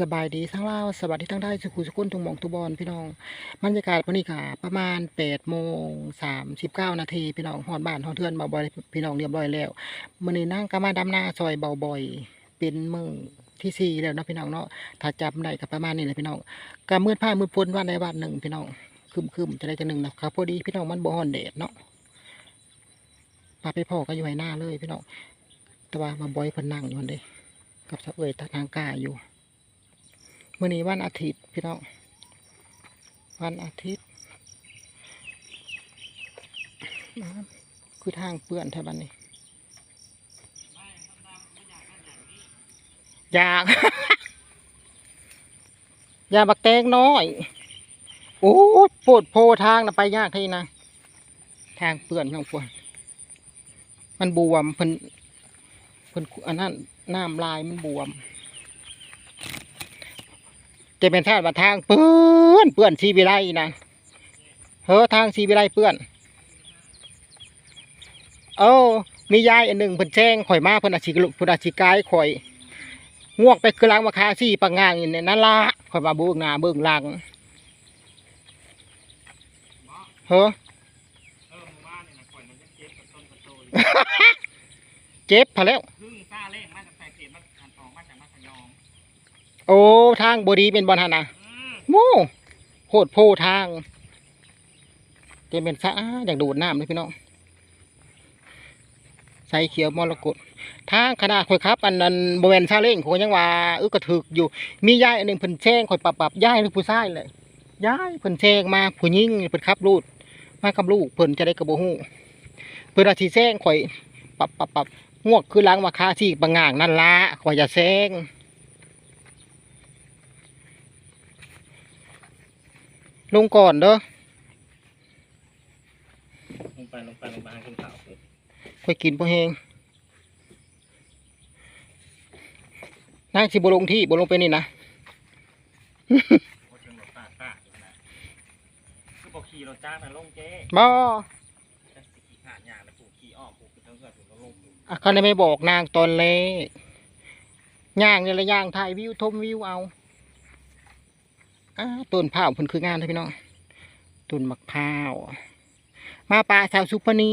สบายดีทั้งเล่าสวัสดีทั้งได้สุขุสุขุนทุงหมองทุบอลพี่น้องบรรยากาศวันนี้ค่ะ ประมาณแปดโมงสามสิบเก้านาทีพี่น้องหอดบ้านหอดเทือนเบาบ่อยพี่น้องเรียบร้อยแล้วมื่อนี้นั่งก็มาดำหน้าซอยเบาบ่อย เป็นมือที่สี่แล้วเนาะพี่น้องเนาะถ้าจำได้ก็ประมาณนี้แหละพี่น้องก็มืดผ้ามืดพ้นวันในวันหนึ่งพี่น้องคึมคึมจะได้จะหนึ่งนะครับพอดีพี่น้องมันบ่ฮอนแดดเนาะปาไปพ่อก็อยู่ให้หน้าเลยพี่น้องแต่ว่ามาบ่อยพนนั่งอยู่นั่นเด้กับสะเอยตาทางกายอยู่ มื่อนี้วันอาทิตย์พี่น้อง วันอาทิตย์คือทางเปื้อนแถวบ้านนี้อยาก อยากบักแตงน้อย โอ้ยโพดโพทางนะไปยากที่นะ ทางเปื้อนทางปวนมันบวมเพิ่นเพิ่นอันนั้นน้ำลายมันบวม จะเป็นทางว่าทางเปื้อนเปื้อนชีวิไลนะเฮ้อทางชีวิไลเปื้อนเอ้ามียายอันหนึ่งเพิ่นแจ้งข่อยมาเพิ่นอาชีเพิ่นอาชีกายข่อยงวกไปคือหลังมาคาซี่ปังงางอยู่เนี่ยนั่นละข่อยมาเบื้องหน้าเบื้องหลังเฮ้อเออหมู่บ้านนี่นะข่อยมันจะเจ็บกับต้นกับโตอยู่เจ็บพอแล้ว โอ้ทางบดีเป็นบอลหนนะอืมโม่โหดโพทางเจะเป็นสะอาดอยากดูดน้ำเลยพี่น้องใส่เขียวมรกตทางขนาดข่อยครับอันนั้นบริเวณซาเล้งข่อยยังว่าเออกระถึกอยู่ มียายอันหนึ่งเพิ่นแช่งข่อยปรับปรับยายหรือผู้ชายเลยยายเพิ่นแช่งมาผู้หญิงเพิ่นขับรูดมากับลูกเพิ่นจะได้กระโบหูเพิ่นอาชีแช่งข่อยปรับปรับปรับงวกคือล้างมาคาที่บางงางนั่นละข่อยอย่าแช่ง ลงก่อนเด้อลงไปลงไปลงไปหากินข้าวเถอะค่อยกินพอแหงนั่งสิบลงที่บลงไปนี่นะโอ้เชิงหลบตาตาอยู่นะคือบอกขี่รถจ้างนะลงเจ๊บ่แต่สิขี่ขาดยางแล้วผูกขี่อ้อมผูกขึ้นเทิงเกิดผูกแล้วลงผูกอะเขาได้ไม่บอกนางตอนแรกย่างเนี่ยละย่างถ่ายวิวชมวิวเอา อ้าต้นผ้าวเพิ่นคืองานเลยพี่น้องต้นมะพร้าวมาป่าสาวสุพนี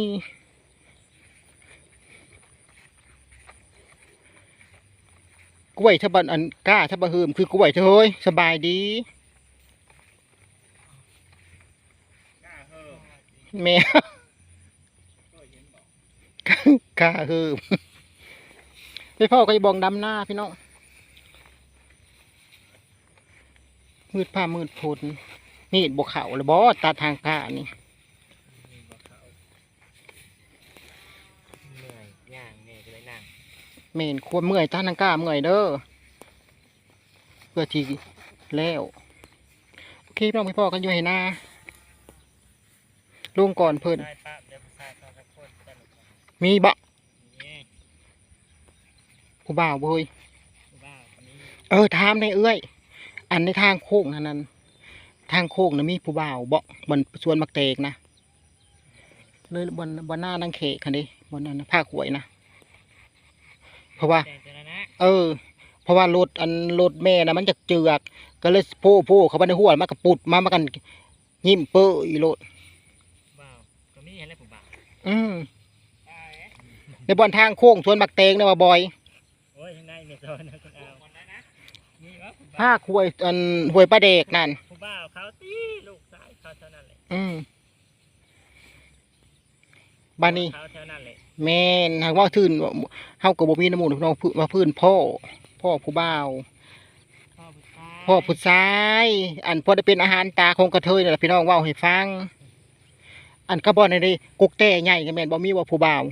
กล้วยทบันอันก้าทบะเฮิมคือกล้วยเถอเฮ้ยสบายดีแม่กล้าเฮิมไปพ่อก็จะบองดำหน้าพี่น้อง มืดผ้ามืดพลมีดบวเขาเลยบอตาทางกานี่มีบอกเขาเหนื่อยย่างเนี่ยก็เลยนั่งเมนควรเมื่อยตาทางกาเมื่อยเด้อเพื่อทีแล้วโอเคพี่น้องพี่พ่อกันอยู่ให้หน้าลงก่อนเพิ่นได้ปั๊บเดี๋ยวผู้ชายเขาสักคนจะหลุดมามีบะนี่ผู้บ่าวบ่เฮ้ยผู้บ้าคนนี้ เออถามได้เอ้ย อันในทางโค้งนั่นนั้น ทางโค้งนะมีผู้บ่าวบ่บนสวนมักเตกนะเลยบนบนหน้านังเขคันนี้บนนั้นนะภาคหวยนะเพราะว่าแต่เจนะนะเออ เพราะว่ารถอันรถแม่นะมันจะเจือก ก็เลยโพ่โพ่เขาไปในหัวมันก็ปุดมามากัน ยิ้มเปื้อยรถบ้าวก็มีอะไรผู้บ้าวอืมในบนทางโค้งสวนมักเตงนะว่าบอยโอ้ยข้างในเนี่ยโซนนะคุณเอาคนได้นะ นี่วะผู้ภาบ้าวคหวยอันหวยปลาเด็กนั่นผู้บ้าวเขาตีลูกชายเขาเท่านั้นเลยอืมบ้านนี้เขาเท่านั้นเลยแม่นหากว่าทื่นเฮากับบ่มีน้ำมูกน้องมาพื้นพ่อ พ่อผู้บ่าว พ่อผู้ชายพ่อผู้ชาย อันพอได้เป็นอาหารตาของกระเทยนี่นแหละพี่น้องเว้าให้ฟัง อันก็บ่ในได้กุกแต่ใหญ่ก็แม่นบ่มีว่าผู้บ่าว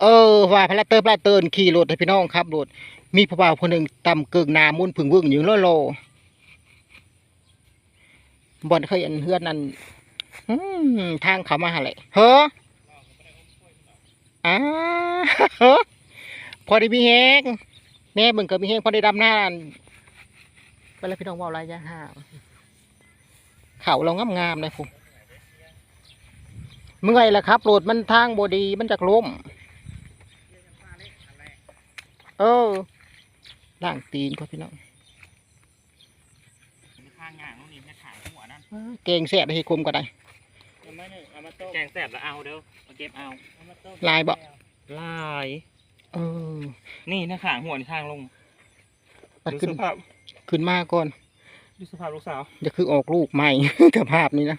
เออว่าพระเตอร์พระเตินขี่รถให้พี่น้องครับรถ มีผู้บ่าวคนหนึ่งตำเกิงนามุนผึ่งวึ่งอยู่โลโลบ่อนเคยอันเฮือนนั่นทางเขามาหาแหละเฮ้ออ้าเฮ้อพอได้มีแฮงแม่เบิ่งก็มีแฮงพอได้ดำหน้านไปแล้วพี่น้องว่าระยะห่างเขาเรางามๆเลยผมเมื่อยแล้วครับรถมันทางบดีมันจากล้มเออ ล่างตีนก็พี่น้องมีข้างย่างนู่นนี่แม่ขายหัวนั่นเก่งแซ่บให้คมก็ได้เอามาหนึ่งเอามาต้มแกงแสบแล้วเอาเด้อมาเก็บเอาเอามาต้มลายบ่ลายเออนี่นะขางหัวนี่ทางลงปัดดูขึ้นสภาพขึ้นมาก่อนดูสภาพลูกสาวจะคือออกลูกใหม่กับภาพนี้นะ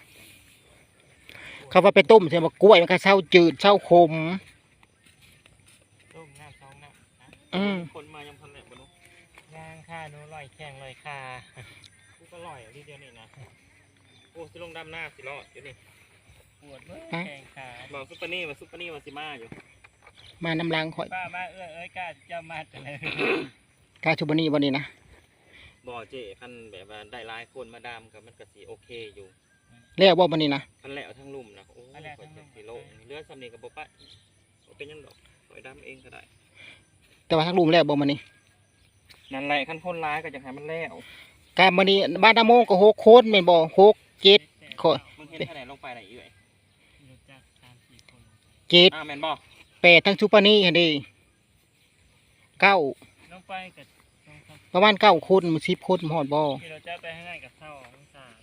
เขาว่าไปต้มใช่ไหมกล้วยมันก็เช่าจืดเช่าคมต้มน้ำซองน้ำนะอืมคนมายังพันแหลกบ่รู้ ย่างข้าหนูลอยแข้งลอยขากูก็ลอยเอาทีเดียวนี่นะโอ้สิลงดำหน้าสิรอดเดี๋ยวนี้ปวดเมื่อฮะแข้งขาบอกซุปเปอร์นี่มาซุปเปอร์นี่มาสิมาอยู่มาน้ำลังข่อยป้ามาเอ้ยเอ้ยกล้าจะมาแต่เลยกาชุบนี่วันนี้นะบ่เจคันแบบว่าได้หลายคนมาดามกับมันก็สิโอเคอยู่แล้วว่าวันนี้นะคันแล้วทั้งลุ่มนะโอ้ยกว่าจะสิโลงเลือดสำนีกับบ่ปะบ่เป็นหยังดอกปล่อยดำเองก็ได้ แต่ว่าทั้งลุมแล้วบ่วันนี้ นั่นแหละคันคนร้ายก็จะให้มันแล้วการวันนี้บ้านนาโมงก็หกโคนเป็นบ่หกเจ็ดขอมึงเห็นแค่ไหนลงไปไหนอยู่ไอ้รู้จักสามสี่คนเจ็ดอ้าวแม่นบ่แปดทั้งซูเปอร์นี่เห็นดีเก้าน้องไปกับน้องครับประมาณเก้าคนสิบคนหอดบ่ที่เราจะไปให้ง่ายกับเท่าของสาม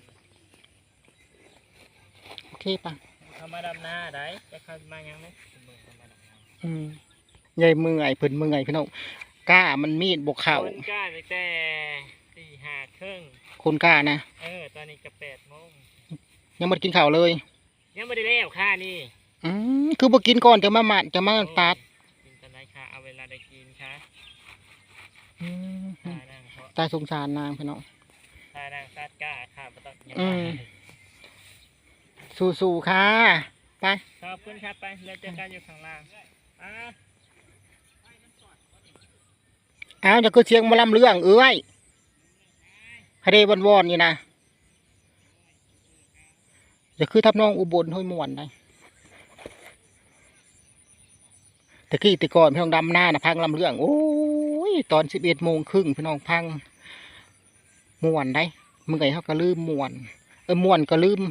โอเคปะเขามาดำหน้าได้จะเข้ามายังไหมเบิ่งเขามาดำหน้าอืมใหญ่มือไงเพิ่นมือไงพี่น้อง กล้ามันมีดบกเข่าคนกล้าไปแต่สี่ห้าครึ่งคนกล้านะ เออ ตอนนี้จะแปดโมงยังไมากินข้าวเลย ยังไม่ได้เลี้ยวค่านี่อืมคือบ่กินก่อนจะมาหมัดจะมาตัดกินตอนไหนค่ะเอาเวลาได้กินค่ะอืมทานั่งเพราะตาสงสารนางพี่น้องทานั่งซัดก้าค่ะบ่ต้องยังอืม สู้ๆค่ะไป ขอบคุณครับไปแล้วเจอกันอยู่ข้างล่าง อ้าวจะคือเสียงมาลำเรื่องเอ้ยคดีวอนๆอยู่นะจะคือทับน้องอุบลห้วยมวนได้ตะกี้ตะก่อนพี่น้องดำหน้านะพังลำเรื่องโอ้ยตอนสิบเอ็ดโมงครึ่งพี่น้องพังมวนได้เมื่อไงเขาก็ลืมมวน เออมวนก็ลืม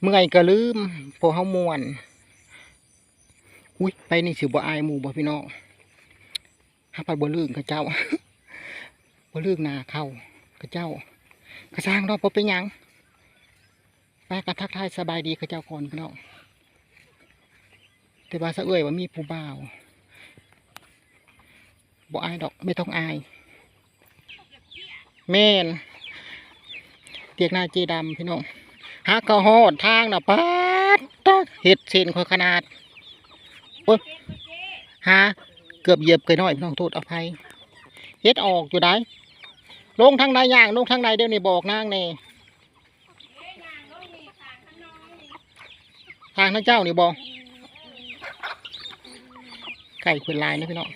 เมื่อไงก็ลืมพอเขามวน อุ้ยไปนี่สิบ่อายหมู่บ่พี่น้อง ห้าไปบ่ลืมเขาเจ้าบ่ลืมนาเข้าเขาเจ้ากระสร้างดอกบ่เป็นยังไปกระทักทายสบายดีเขาเจ้าก่อนพี่น้องแต่ว่าสะเอ้ยว่ามีผู้บ่าวบ่อายดอกไม่ต้องอายแม่นเตียกหน้าเจดำพี่น้องหากกระหอดทางน่ะปัดตะเห็ดเส้นคอขนาดโอ้ยหา เกือบเหยียบเกยน้อยพี่น้องโทษอภัยเฮ็ดออกอยู่ได้ลงทางใดย่างลงทางใดเดี๋ยวนี้บอกนางแน่ทางนั่นเจ้านี่บอกไก่ขวนลายนะพี่น้อง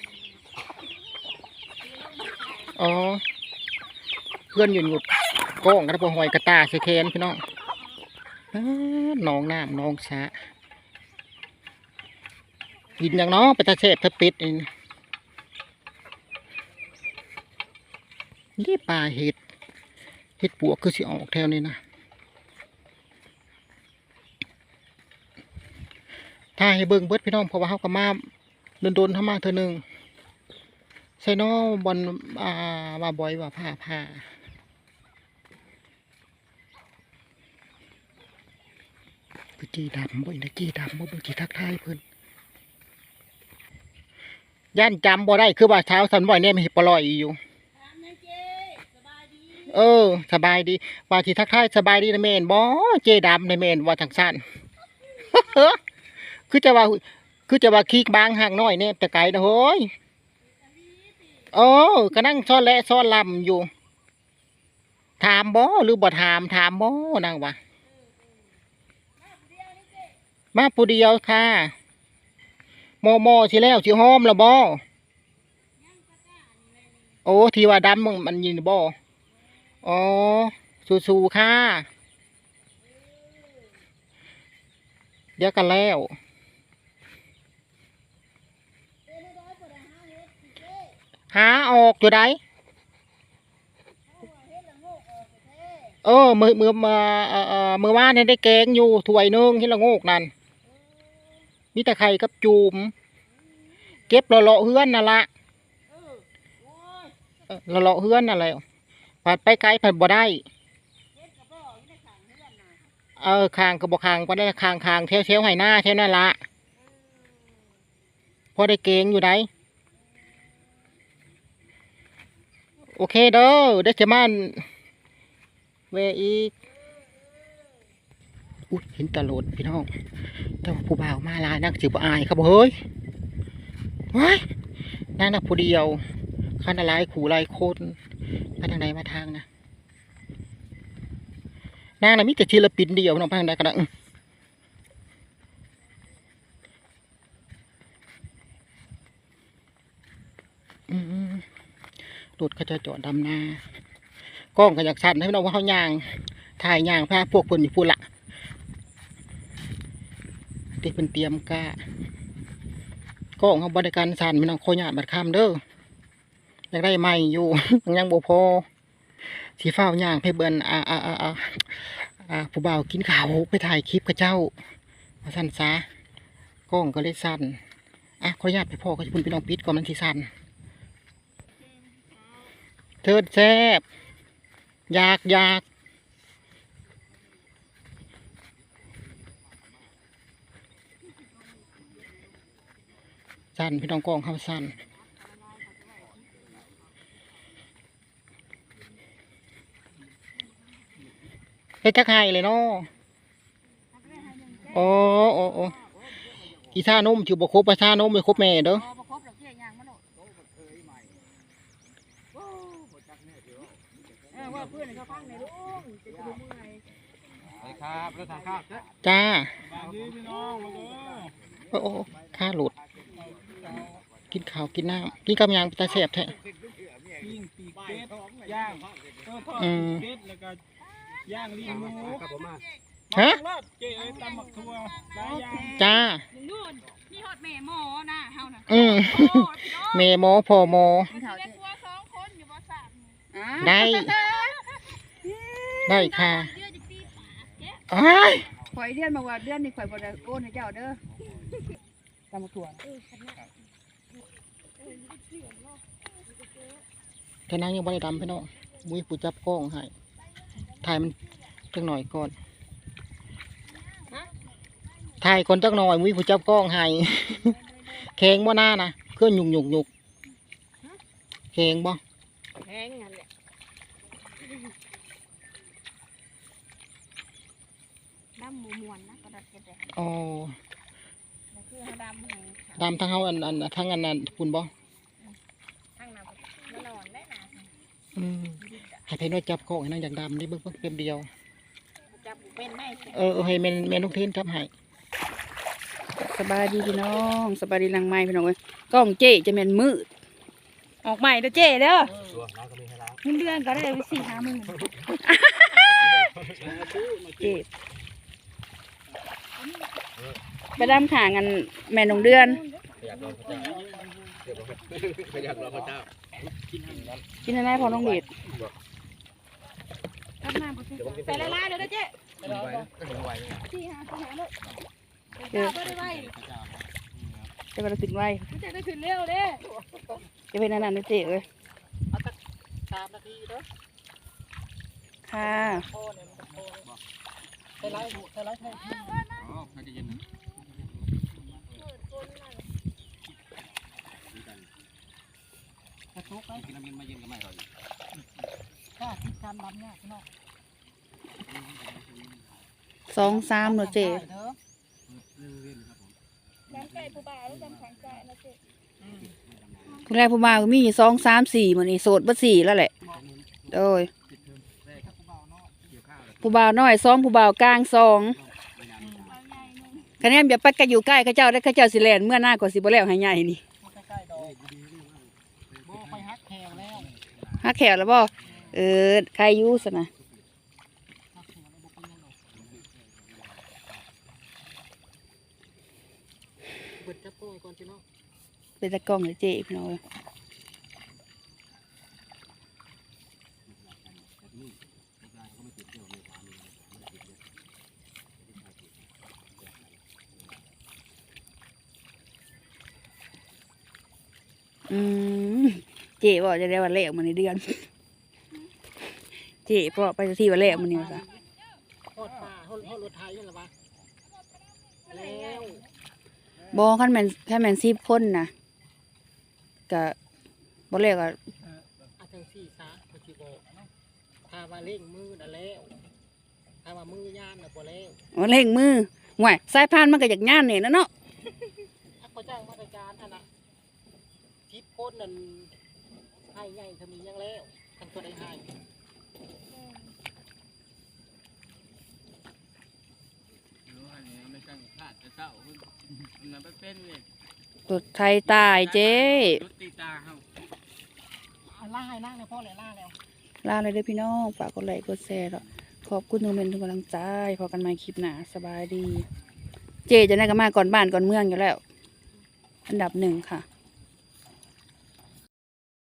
อ๋อเพื่อนหยุดหยุดก้องกระปหอยกระตาเสแคนพี่น้องอน้องน้ำน้องสากินอย่างน้อไปตาเสพถ้าปิดนี่ นี่ปลาเห็ดเห็ดปวกคือสิออกแถวนี้นะถ้าให้เบิ่งเบิดพี่น้องเพราะว่าเขาก็มาโดนๆเข้ามาเธอหนึ่งใส่น้อบอลอ่าว่าบอยว่าผ้าผ้าคือจีดำบ่อยนะจีดำบ่เบิ่งจีทักทายเพิ่อนย่านจำบ่ได้คือว่าเช้าสันบ่อยเนี่ยมีปลอยอยู่ เออ สบายดี ว่าที่ทักทายสบายดีนะเมนบ่เจดำในเมนว่าทางสั้นคือจะว่า คือจะว่าขี้บางห่างน้อยเนี่ยแต่ไกลนะเฮ้ยเออก็นั่งซ่อนและซ่อนลำอยู่ ถามบ่หรือบ่ถามถามบ่นางวะมาผู้เดียวค่ะโมโมสิแล้วสิหอมละบ่โอ้ที่ว่าดำมึงมันยินบอ อ๋อ สู้ๆค่ะ เดี๋ยวกันแล้ว หาออกอยู่ไดเออ มือมือมาเอ่อเออมือว่านเนี่ยได้แกงอยู่ถ้วยนึงที่ละโงกนั่นมีแต่ไข่กับจูม เก็บเลาะๆเฮือนนั่นละเออเราเลาะเฮือนอะไร ผัดไปไกลผัดบ่ได้ เออคางก็บ่คางก็ได้คางคางเทวเทวให้หน้าเทวนั่นละพอได้เกงอยู่ไหนโอเคเด้อได้จะมันเวอีกอุ้ยเห็นตลอดพี่น้องแต่ว่าผู้บ่าวมาลานักจิบอายครับเฮ้ยว้ายนั่นน่ะผู้เดียวขันอะไรขู่ไรคน ไปทางไหนมาทางนะนางน่ะมีแต่ศิลปินเดียวน้องไปทางใดกันนะอื้รถเขาจะจอดดำนากล้องก็อยากสั่นให้พี่น้องว่าเขาย่างถ่ายย่างพาพวกเพิ่นอยู่พูดละที่เป็นเตรียมกะก็ของเขาบริการสันพี่น้องโคหยาดบัดคำเด้อ อยากได้ใหม่อยู่ยังบ่พอสีฟ้าย่างไปเบิ่นอ่าอ่าอ่าอ่าผู้บ่าวกินข้าวไปถ่ายคลิปกับเจ้าสั่นซะกล้องก็เลยสั่นอะขออนุญาตไปพ่อก็จะพุ่นพี่น้องปิดก่อนมันสิสั่นเทิดแซบอยากอยากสั่นพี่น้องกองเขาสั่น เฮ็ดจักไห้เลยเนาะโอ้โอ้โอ้กีซ่านมถือบ่ครบไปซ่านมไม่ครบแม่เด้อว่าเพื่อนเขาฟังในลุงจะดูเมื่อยไปครับแล้วทางข้าวเด้อจ้าโอ้โอ้ข้าหลุด กินข้าวกินน้ำกินกับยังตาแสบแท้ปิ้งปีกเป็ด ย่างเออทอดอืมเป็ดแล้วก็ย่างลีนหมูครับผมมาฮะลาดเจ๊เอ้ยตำหมักทั่วหลายอย่างจ้ามึงนู่นมีฮอดแม่หมอนะเฮาน่ะอืมโอ้พี่น้องเมโมพอโมมีเขาเด็กวัวสองคนอยู่บ่สามอ่าได้ ได้ค่ะเดือนจะปีปากแกะอ้ายข่อยเดือนมาว่าเดือนนี้ข่อยบ่ได้โอนให้เจ้าเด้อตามมาถั่วแค่นั้นยังบ่ได้ดำพี่น้องมุ้ยผู้จับกล้องให้ ถ่ายมันจักหน่อยก่อนถ่ายก่อนจักหน่อยมุ้ยผู้จับกล้องให้แข็งบ่หน้านะเครื่องหยุกหยุกหยุกแข็งบ่แพงนั่นแหละดำหมูมวนนะกระดาษกระดาษอ๋อแล้วคือเฮาดำให้ดำทั้งเฮาอันอันทั้งอันนั้นคุณบ่ข้างหน้ามันนอนได้นะอืม ให้เพิ่นว่าจับกล้องให้นางอยากดำนี่เบิ่งเบิ่งเต็มเดียว จับเป็นได้เออเออให้แม่นแม่นลูกเทนจับให้สบายดีพี่น้องสบายดีหลังไม้พี่น้องเอ้ยกล้องเจ๊จะแม่นมืด ออกใหม่เด้อเจ๊เด้อเงินเดือนก็ได้ไปสี่ห้าหมื่นเจ๊ไปดำขางกันแม่นงเดือนกินอะไรพอน้องเด็ด ข้างหน้าบ่สิไปละลายเด้อเจ๊สี่ห้าสี่ห้าเลยเดี๋ยวบ่ได้ไว้จะไปถึงไว้มันจะได้ขึ้นเร็วเด้จะเป็นอันนั้นนะเจ๊เอ้ยสามนาทีเด้อค่ะใส่ไลท์ใส่ไลท์ให้อ๋อเขาจะเย็นกระตุกไว้กินน้ำเย็นมาเย็นก็ไม่อร่อยถ้าคิดการดำเนี่ยพี่น้อง สองสามเนาะเจ๊ได้เด้อจำใจผู้บ่าวแล้วจำแข็งใจนะเจ๊ผู้แรกผู้มาก็มีสองสามสี่มันนี่โสดเบ่สี่แล้วแหละโดยผู้บ่าวน้อยสองผู้บ่าวกลางสองคะแนนอย่าไปกันอยู่ใกล้เข้าเจ้าได้เข้าเจ้าสิแลนเมื่อหน้าก็สิบ่แล้วให้ใหญ่นี่ใกล้ๆดอกบ่ไปฮักแขงแล้วฮักแขวแล้วบ่เออใครอยู่ซะนะ ฮักแขงแล้วบ่เป็นหยังดอกเบิดจับกล้องก่อนพี่น้อง เป็นตะกล้องเลยเจ๊พี่น้องเอ้ยอืมเจ๊บอกจะได้วันแรกมันในเดือน เจ๊บอกไปที่วันแรกมันนี่ว่าซะฮอดป่าฮอดฮอดรถไทยนี่ล่ะวะแล้วบอขั้นแมนขั้นแมนซีบคนนะ กะบอแรกก็อาจังซี่ซะก็สิบอกถ้าว่าเร่งมือน่ะแล้วถ้าว่ามือย่านน่ะบ่แล้วบ่เร่งมือห่วยสายพานมันก็อยากย่านเนี่ยนะเนาะถ้าเขาจ้างมาตรการอันน่ะทิปคนนั่นให้ใหญ่ทำมียังแล้วทั้งตัวได้ให้รู้อันนี้ไม่ช่างพลาดจะเศร้าคุณมันไม่เป็นเลย รถไทยตายเจ๊รถตีตาเฮาเอาล่าให้นั่งเลยพ่อเลยล่าแล้วลาเลยเด้อพี่น้องฝากกดไลค์กดแชร์แล้วขอบคุณทุกเมนทุกกำลังใจพอกันใหม่คลิปหน้าสบายดี เจ๊จะได้กันมาก่อนบ้านก่อนเมืองอยู่แล้ว อันดับหนึ่งค่ะ